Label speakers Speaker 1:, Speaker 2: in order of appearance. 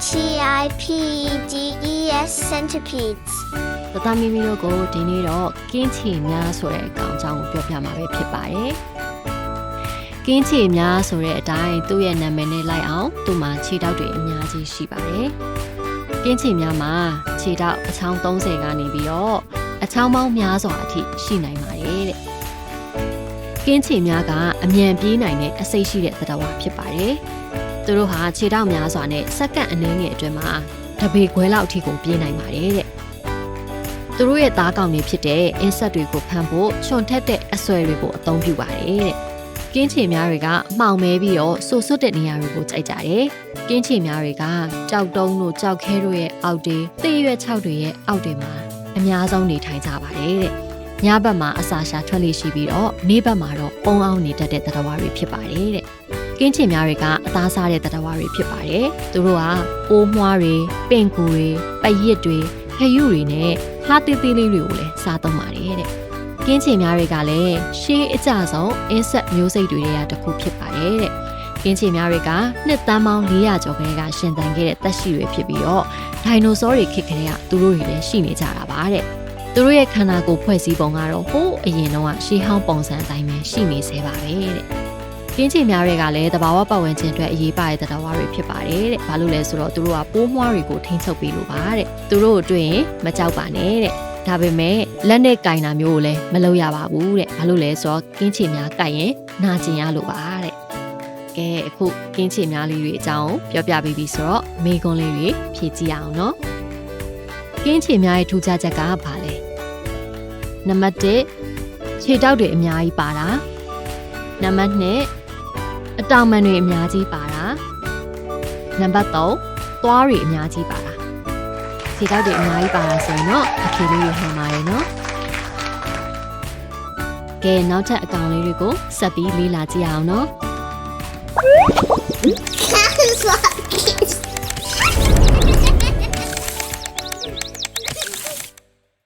Speaker 1: I P D E S centipedes.
Speaker 2: တသားမိမိတို့ကိုဒီနေ့တော့ကင်းချီများဆိုတဲ့အကောင်အကြောင်းကိုပြောပြမှာပဲဖြစ်ပါတယ်။ကင်းချီများဆိုတဲ့အတိုင်းသူ့ရဲ့နာမည်နဲ့လိုက်အောင်သူ့မှာခြေထောက်တွေအများကြီးရှိပါတယ်။ကင်းချီများမှာခြေထောက်အချောင်း30ကနေပြီးတော့အချောင်းပေါင်းများစွာအထိရှိနိုင်ပါတယ်တဲ့။ကင်းချီများကအမြန်ပြေးနိုင်တဲ့အစိတ်ရှိတဲ့သတ္တဝါဖြစ်ပါတယ်။ သူတို့ဟာခြေထောက်များစွာနဲ့စက္ကန့်အနည်းငယ်အတွင်းမှာတပေခွဲလောက်အထိကိုပြေးနိုင်ပါတယ်တဲ့။သူတို့ရဲ့သားကောင်တွေဖြစ်တဲ့အင်းဆက်တွေကိုဖမ်းဖို့ချွန်ထက်တဲ့အဆွဲတွေကိုအသုံးပြုပါတယ်တဲ့။ကင်းချေများတွေကအမှောင်မဲပြီးတော့ဆူဆွတ်တဲ့နေရာတွေကိုကြိုက်ကြတယ်။ကင်းချေများတွေကကြောက်တုံးတို့ကြောက်ခဲတို့ရဲ့အောက်တွေသေရွက်ခြောက်တွေရဲ့အောက်တွေမှာအများဆုံးနေထိုင်ကြပါတယ်တဲ့။ညဘက်မှာအစာရှာထွက်လေရှိပြီးတော့နေ့ဘက်မှာတော့ပုံအောင်နေတတ်တဲ့သတ္တဝါတွေဖြစ်ပါတယ်တဲ့။ ကင်းချင်များတွေကအသားစားတဲ့သတ္တဝါတွေဖြစ်ပါတယ်။သူတို့ကပိုးမွှားတွေ၊ပင်ကူတွေ၊ပရစ်တွေ၊ခရုတွေနဲ့လှသေးသေးလေးတွေကိုလည်းစားသုံးပါတယ်တဲ့။ကင်းချင်များတွေကလည်းရှေးအကြဆုံးအင်းဆက်မျိုးစိတ်တွေတွေကတစ်ခုဖြစ်ပါတယ်တဲ့။ကင်းချင်များတွေကနှစ်သန်းပေါင်း400ကျော်ခန့်ကရှင်သန်ခဲ့တဲ့သက်ရှိတွေဖြစ်ပြီးတော့ဒိုင်နိုဆောတွေခေတ်ကလေးကသူတို့တွေလည်းရှိနေကြတာပါတဲ့။သူတို့ရဲ့ခန္ဓာကိုယ်ဖွဲ့စည်းပုံကတော့ဟိုးအရင်တုန်းကရှေးဟောင်းပုံစံအတိုင်းပဲရှိနေသေးပါပဲတဲ့။ ကင်းချင်များတွေကလည်းတဘာဝပတ်ဝန်းကျင်အတွက်အရေးပါတဲ့တရားဝါတွေဖြစ်ပါတယ်တဲ့။ဘာလို့လဲဆိုတော့သူတို့ကပိုးမွှားတွေကိုထိန်းချုပ်ပေးလို့ပါတဲ့။သူတို့ကိုတွေ့ရင်မကြောက်ပါနဲ့တဲ့။ဒါပေမဲ့လက်နဲ့ကင်တာမျိုးကိုလည်းမလုပ်ရပါဘူးတဲ့။ဘာလို့လဲဆိုတော့ကင်းချင်များကင်ရင်နာကျင်ရလို့ပါတဲ့။ကဲအခုကင်းချင်များလေးတွေအကြောင်းပြောပြပေးပြီဆိုတော့မေကွန်းလေးတွေဖြည့်ကြည့်အောင်နော်။ကင်းချင်များရဲ့ထူးခြားချက်ကဘာလဲ။နံပါတ်1ခြေတောက်တွေအများကြီးပါတာ။နံပါတ်2 အတောင်ပံတွေအများကြီးပါတာနံပါတ်3သွားတွေအများကြီးပါတာခြေထောက်တွေအများကြီးပါတာဆိုရင်တော့အဖြေလေးတွေဟန်ပါတယ်နော်ကဲနောက်ထပ်အကောင်လေးတွေကိုဆက်ပြီးလေ့လာကြည့်အောင်နော်
Speaker 1: That is lucky.